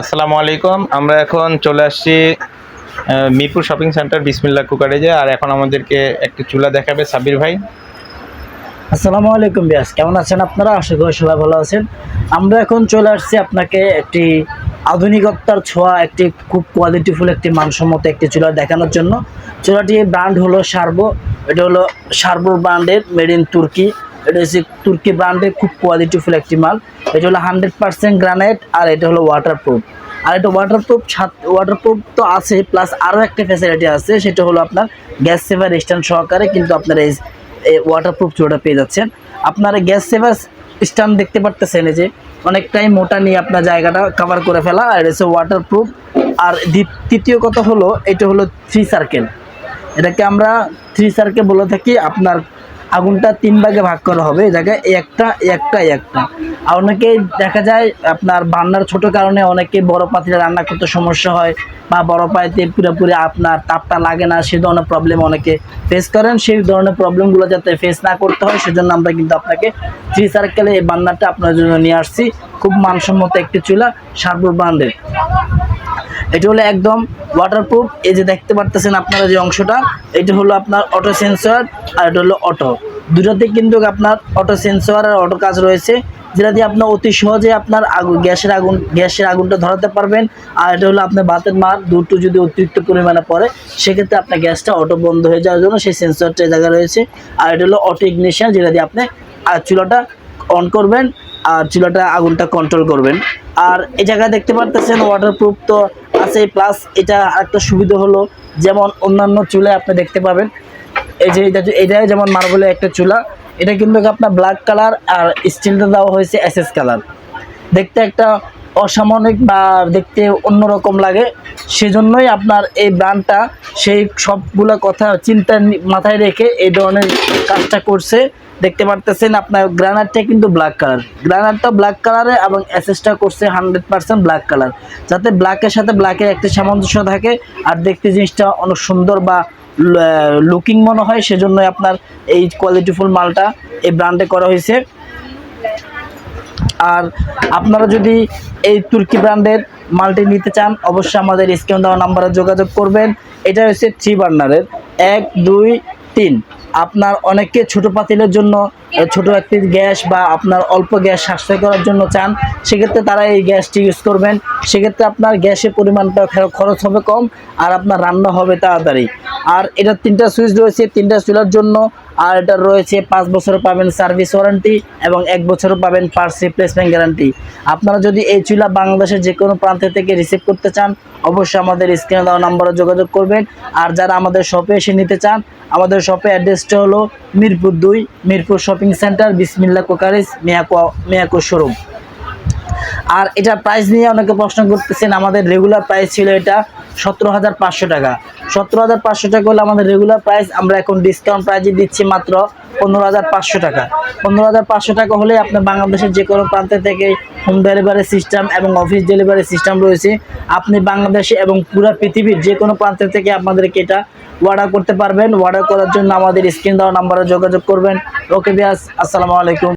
আসসালামু আলাইকুম। আমরা এখন চলে আসছি মিরপুর শপিং সেন্টার বিসমিল্লা কুকারেজে। আর এখন আমাদেরকে একটি চুলা দেখাবে সাবির ভাই। আসসালামু আলাইকুম বিয়াস, কেমন আছেন আপনারা? আশা করি সবাই ভালো আছেন। আমরা এখন চলে আসছি আপনাকে একটি আধুনিকতার ছোঁয়া, একটি খুব কোয়ালিটিফুল একটি মানসম্মত একটি চুলা দেখানোর জন্য। চুলাটির ব্র্যান্ড হলো সার্বো, এটা হলো সার্বো ব্র্যান্ডের মেড ইন তুর্কি এটা হচ্ছে তুর্কি ব্র্যান্ডের খুব কোয়ালিটিফুল একটি মাল। এটা হলো হান্ড্রেড পার্সেন্ট গ্রানাইট আর এটা হলো ওয়াটারপ্রুফ আর এটা ওয়াটারপ্রুফ ছাদ ওয়াটারপ্রুফ তো আছে প্লাস আরও একটা ফ্যাসিলিটি আছে, সেটা হলো আপনার গ্যাস সেভার স্ট্যান্ড সহকারে কিন্তু আপনার এই ওয়াটারপ্রুফ চুলাটা পেয়ে যাচ্ছেন। আপনারা গ্যাস সেভার স্ট্যান্ড দেখতে পারতেছেন যে, অনেকটাই মোটা নিয়ে আপনার জায়গাটা কভার করে ফেলা, আর এটা হচ্ছে ওয়াটারপ্রুফ আর তৃতীয় কথা হলো, এটা হলো থ্রি সার্কেল এটাকে আমরা থ্রি সার্কেল বলে থাকি, আপনার আগুনটা তিন ভাগে ভাগ করা হবে। এই জায়গায় একটা একটা একটা। আর অনেকেই দেখা যায় আপনার বান্নার ছোট কারণে অনেকে বড় পাতিলে রান্না করতে সমস্যা হয় বা বড় পাতিতে পুরোপুরি আপনার তাপটা লাগে না, সে ধরনের প্রবলেম অনেকে ফেস করেন। সেই ধরনের প্রবলেমগুলো যাতে ফেস না করতে হয়, সেজন্য আমরা কিন্তু আপনাকে থ্রি সার্কেলে এই বান্নারটা আপনার জন্য নিয়ে আসছি। খুব মানসম্মত একটি চুলা সার্বুর ব্র্যান্ডের এটা হলো একদম ওয়াটারপ্রুফ এই যে দেখতে পারতেছেন আপনারা যে অংশটা, এটা হলো আপনার অটো সেন্সর আর এটা হলো অটো দুটাতে কিন্তু আপনার অটো সেন্সর আর অটো কাজ রয়েছে, যেটা দিয়ে আপনার অতি সহজে আপনার আগুন, গ্যাসের আগুন, গ্যাসের আগুনটা ধরাতে পারবেন। আর এটা হলো আপনার বাতের মার, দুটো যদি অতিরিক্ত পরিমাণে পড়ে, সেক্ষেত্রে আপনার গ্যাসটা অটো বন্ধ হয়ে যাওয়ার জন্য সেই সেন্সরটা এই জায়গায় রয়েছে। আর এটা হলো অটো ইগনিশন যেটা দিয়ে আপনি চুলাটা অন করবেন, আর চুলাটা আগুনটা কন্ট্রোল করবেন। আর এই জায়গায় দেখতে পারতেছেন ওয়াটারপ্রুফ তো আছে প্লাস এটা আরেকটা সুবিধা হলো, যেমন অন্যান্য চুলায় আপনি দেখতে পাবেন, এই যে এটা এটা যেমন মার্বেলের একটা চুলা, এটা কিন্তু আপনার ব্ল্যাক কালার আর স্টিলটা দেওয়া হয়েছে এসএস কালার দেখতে একটা অসামরিক বা দেখতে অন্যরকম লাগে। সেজন্যই আপনার এই ব্র্যান্ডটা সেই সবগুলো কথা চিন্তা মাথায় রেখে এই ধরনের কাজটা করছে। দেখতে পারতেছেন আপনার গ্রানারটা কিন্তু ব্ল্যাক কালার গ্রানারটা ব্ল্যাক কালারে এবং অ্যাসেসটা করছে হান্ড্রেড পার্সেন্ট ব্ল্যাক কালার যাতে ব্ল্যাকের সাথে ব্ল্যাকের একটা সামঞ্জস্য থাকে আর দেখতে জিনিসটা অনেক সুন্দর বা লুকিং মনে হয়, সেজন্যই আপনার এই কোয়ালিটিফুল মালটা এই ব্র্যান্ডে করা হয়েছে। আর আপনারা যদি এই তুর্কি ব্র্যান্ডের মালটি নিতে চান, অবশ্যই আমাদের স্ক্রিন দেওয়া নাম্বারে যোগাযোগ করবেন। এটা হচ্ছে থ্রি বার্নারের এক, দুই, তিন। আপনার অনেককে ছোটো পাতিলের জন্য ছোট একটি গ্যাস বা আপনার অল্প গ্যাস সাশ্রয় করার জন্য চান, সেক্ষেত্রে তারা এই গ্যাসটি ইউজ করবেন। সেক্ষেত্রে আপনার গ্যাসের পরিমাণটা খরচ হবে কম আর আপনার রান্না হবে তাড়াতাড়ি। আর এটা তিনটা সুইচ রয়েছে, তিনটা চুলার জন্য। আর এটা রয়েছে, পাঁচ বছর পাবেন সার্ভিস ওয়ারেন্টি এবং এক বছরও পাবেন পার্স রিপ্লেসমেন্ট গ্যারান্টি আপনারা যদি এই চুলা বাংলাদেশের যে কোনো প্রান্ত থেকে রিসিভ করতে চান, অবশ্যই আমাদের স্ক্রিনে দেওয়া নম্বরে যোগাযোগ করবেন। আর যারা আমাদের শপে এসে নিতে চান, আমাদের শপে অ্যাড্রেসটা হলো মিরপুর দুই, মিরপুর শপিং সেন্টার বিসমিল্লা কোকারিস মেয়াকো মেয়াকো শোরুম আর এটা প্রাইস নিয়ে অনেকে প্রশ্ন করতেছেন, আমাদের রেগুলার প্রাইস ছিল এটা সতেরো হাজার পাঁচশো টাকা। সতেরো হাজার পাঁচশো টাকা হলো আমাদের রেগুলার প্রাইস আমরা এখন ডিসকাউন্ট প্রাইজে দিচ্ছি মাত্র পনেরো হাজার পাঁচশো টাকা। পনেরো হাজার পাঁচশো টাকা হলে আপনার বাংলাদেশের যে কোনো প্রান্ত থেকে হোম ডেলিভারি সিস্টেম এবং অফিস ডেলিভারি সিস্টেম রয়েছে। আপনি বাংলাদেশে এবং পুরো পৃথিবীর যে কোনো প্রান্ত থেকে আপনাদেরকে এটা অর্ডার করতে পারবেন। অর্ডার করার জন্য আমাদের স্ক্রিন দেওয়া নাম্বারে যোগাযোগ করবেন। ওকে বিয়াস আসসালামু আলাইকুম।